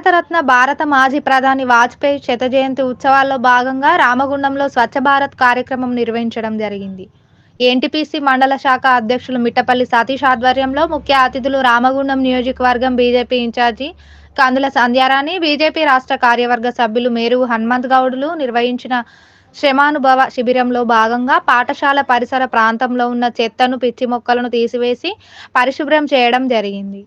భారతరత్న భారత మాజీ ప్రధాని వాజ్పేయి శత జయంతి ఉత్సవాల్లో భాగంగా రామగుండంలో స్వచ్ఛ భారత్ కార్యక్రమం నిర్వహించడం జరిగింది. ఎన్టీపీసీ మండల శాఖ అధ్యక్షులు మిట్టపల్లి సతీష్ ఆధ్వర్యంలో ముఖ్య అతిథులు రామగుండం నియోజకవర్గం BJP incharge Kandula Sandhyarani BJP రాష్ట్ర కార్యవర్గ సభ్యులు మేరు హనుమంత్ గౌడులు నిర్వహించిన శ్రమానుభవ శిబిరంలో భాగంగా పాఠశాల పరిసర ప్రాంతంలో ఉన్న చెత్తను పిచ్చి మొక్కలను తీసివేసి పరిశుభ్రం చేయడం జరిగింది.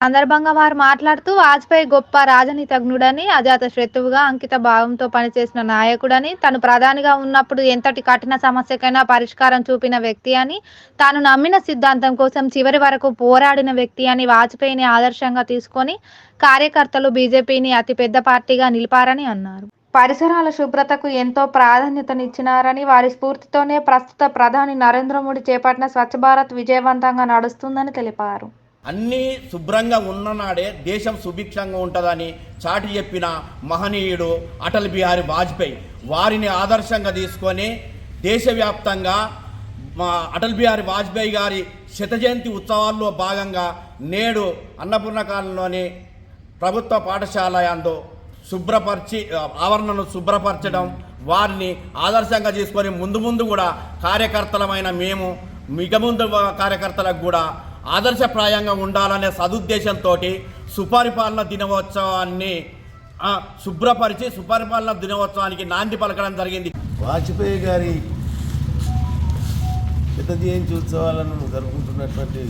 సందర్భంగా వారు మాట్లాడుతూ వాజ్పేయి గొప్ప రాజనీతజ్ఞుడని అజాత శత్రువుగా అంకిత భావంతో పనిచేసిన నాయకుడని తను ప్రధానిగా ఉన్నప్పుడు ఎంతటి కఠిన సమస్యకైనా పరిష్కారం చూపిన వ్యక్తి అని తాను నమ్మిన సిద్ధాంతం కోసం చివరి వరకు పోరాడిన వ్యక్తి అని వాజ్పేయిని ఆదర్శంగా తీసుకొని కార్యకర్తలు బీజేపీని అతిపెద్ద పార్టీగా నిలిపారని అన్నారు. పరిసరాల శుభ్రతకు ఎంతో ప్రాధాన్యతనిచ్చినారని వారి స్ఫూర్తితోనే ప్రస్తుత ప్రధాని నరేంద్ర మోడీ చేపట్టిన స్వచ్ఛ భారత్ విజయవంతంగా నడుస్తుందని తెలిపారు. అన్నీ శుభ్రంగా ఉన్ననాడే దేశం సుభిక్షంగా ఉంటుందని చాటి చెప్పిన మహనీయుడు అటల్ బిహారీ వాజ్పేయి వారిని ఆదర్శంగా తీసుకొని దేశవ్యాప్తంగా మా అటల్ బిహారీ వాజ్పేయి గారి శతజయంతి ఉత్సవాల్లో భాగంగా నేడు అన్నపూర్ణ కాలంలోని ప్రభుత్వ పాఠశాల యందు శుభ్రపరిచి ఆవరణను శుభ్రపరచడం వారిని ఆదర్శంగా తీసుకొని ముందు ముందు కూడా కార్యకర్తలమైన మేము మిగ ముందు కార్యకర్తలకు కూడా ఆదర్శప్రాయంగా ఉండాలనే సదుద్దేశంతో సుపరిపాలన దినోత్సవాన్ని శుభ్రపరిచి సుపరిపాలన దినోత్సవానికి నాంది పలకడం జరిగింది. వాజ్పేయి గారి పెద్ద జయంతి ఉత్సవాలను జరుపుకుంటున్నటువంటి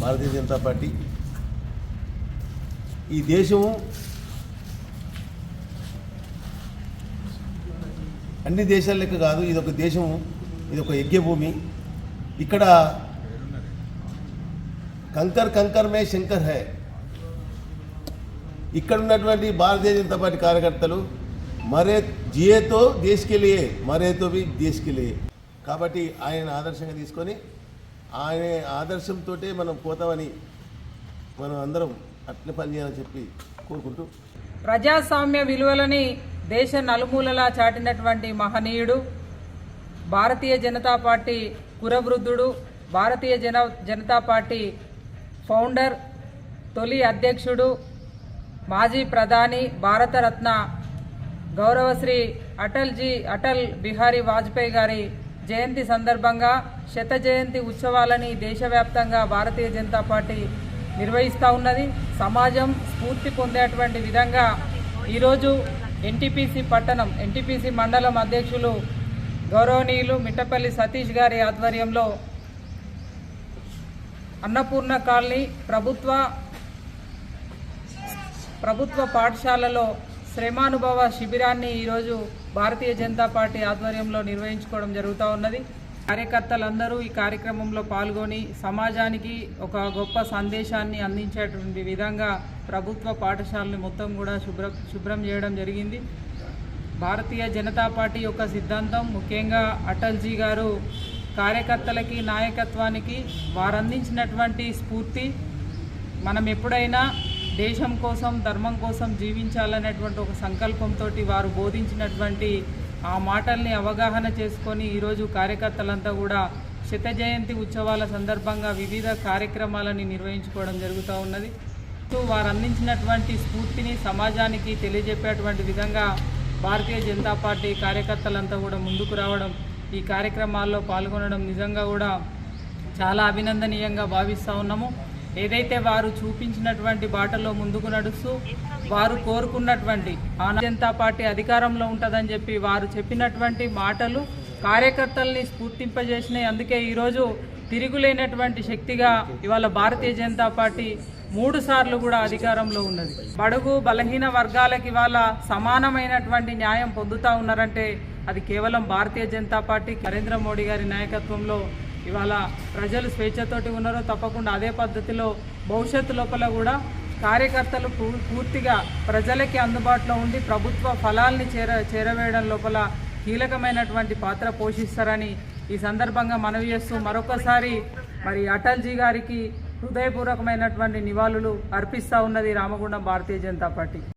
భారతీయ జనతా పార్టీ ఈ దేశము అన్ని దేశాల లెక్క కాదు ఇది ఒక దేశము ఇది ఒక యజ్ఞభూమి. ఇక్కడ కంకర్ కంకర్ మే శంకర్ హై. ఇక్కడ ఉన్నటువంటి భారతీయ జనతా పార్టీ కార్యకర్తలు మరే జియేతో దేశకెళ్ళియే మరేతో బి కాబట్టి ఆయన ఆదర్శంగా తీసుకొని ఆయన ఆదర్శంతో మనం పోతామని మనం అందరం పని పనిచేయాలని చెప్పి కోరుకుంటూ. ప్రజాస్వామ్య విలువలని దేశ నలుమూలలా చాటినటువంటి మహనీయుడు భారతీయ జనతా పార్టీ కురవృద్ధుడు భారతీయ జన జనతా పార్టీ ఫౌండర్ తొలి అధ్యక్షుడు మాజీ ప్రధాని భారతరత్న గౌరవశ్రీ అటల్జీ అటల్ బిహారీ వాజ్పేయి గారి జయంతి సందర్భంగా శత జయంతి ఉత్సవాలని దేశవ్యాప్తంగా భారతీయ జనతా పార్టీ నిర్వహిస్తూ ఉన్నది. సమాజం స్ఫూర్తి పొందేటువంటి విధంగా ఈరోజు ఎన్టీపీసీ పట్టణం ఎన్టీపీసీ మండలం అధ్యక్షులు గౌరవనీయులు మిట్టపల్లి సతీష్ గారి ఆధ్వర్యంలో అన్నపూర్ణ కాలనీ ప్రభుత్వ ప్రభుత్వ పాఠశాలలో శ్రమానుభవ శిబిరాన్ని ఈరోజు భారతీయ జనతా పార్టీ ఆధ్వర్యంలో నిర్వహించుకోవడం జరుగుతూ ఉన్నది. కార్యకర్తలందరూ ఈ కార్యక్రమంలో పాల్గొని సమాజానికి ఒక గొప్ప సందేశాన్ని అందించేటువంటి విధంగా ప్రభుత్వ పాఠశాలని మొత్తం కూడా శుభ్ర శుభ్రం చేయడం జరిగింది. భారతీయ జనతా పార్టీ యొక్క సిద్ధాంతం ముఖ్యంగా అటల్జీ గారు కార్యకర్తలకి నాయకత్వానికి వారందించినటువంటి స్ఫూర్తి. మనం ఎప్పుడైనా దేశం కోసం ధర్మం కోసం జీవించాలనేటువంటి ఒక సంకల్పంతో వారు బోధించినటువంటి ఆ మాటల్ని అవగాహన చేసుకొని ఈరోజు కార్యకర్తలంతా కూడా శత జయంతి ఉత్సవాల సందర్భంగా వివిధ కార్యక్రమాలని నిర్వహించుకోవడం జరుగుతూ ఉన్నది. సో వారు అందించినటువంటి స్ఫూర్తిని సమాజానికి తెలియజెప్పేటువంటి విధంగా భారతీయ జనతా పార్టీ కార్యకర్తలంతా కూడా ముందుకు రావడం ఈ కార్యక్రమాల్లో పాల్గొనడం నిజంగా కూడా చాలా అభినందనీయంగా భావిస్తూ ఉన్నాము. ఏదైతే వారు చూపించినటువంటి బాటలో ముందుకు నడుస్తూ వారు కోరుకున్నటువంటి ఆన జనతా పార్టీ అధికారంలో ఉంటుందని చెప్పి వారు చెప్పినటువంటి మాటలు కార్యకర్తల్ని స్ఫూర్తింపజేసినాయి అందుకే ఈరోజు తిరుగులేనటువంటి శక్తిగా ఇవాళ భారతీయ జనతా పార్టీ మూడు సార్లు కూడా అధికారంలో ఉన్నది. బడుగు బలహీన వర్గాలకి ఇవాళ సమానమైనటువంటి న్యాయం పొందుతూ ఉన్నారంటే అది కేవలం భారతీయ జనతా పార్టీ నరేంద్ర మోడీ గారి నాయకత్వంలో ఇవాళ ప్రజలు స్వేచ్ఛతోటి ఉన్నారో తప్పకుండా అదే పద్ధతిలో భవిష్యత్తు లోపల కూడా కార్యకర్తలు పూ- పూర్తిగా ప్రజలకి అందుబాటులో ఉండి ప్రభుత్వ ఫలాల్ని చేర చేరవేయడం లోపల కీలకమైనటువంటి పాత్ర పోషిస్తారని ఈ సందర్భంగా మనవి చేస్తూ మరొకసారి మరి అటల్జీ గారికి హృదయపూర్వకమైనటువంటి నివాళులు అర్పిస్తూ ఉన్నది రామగుండం భారతీయ జనతా పార్టీ.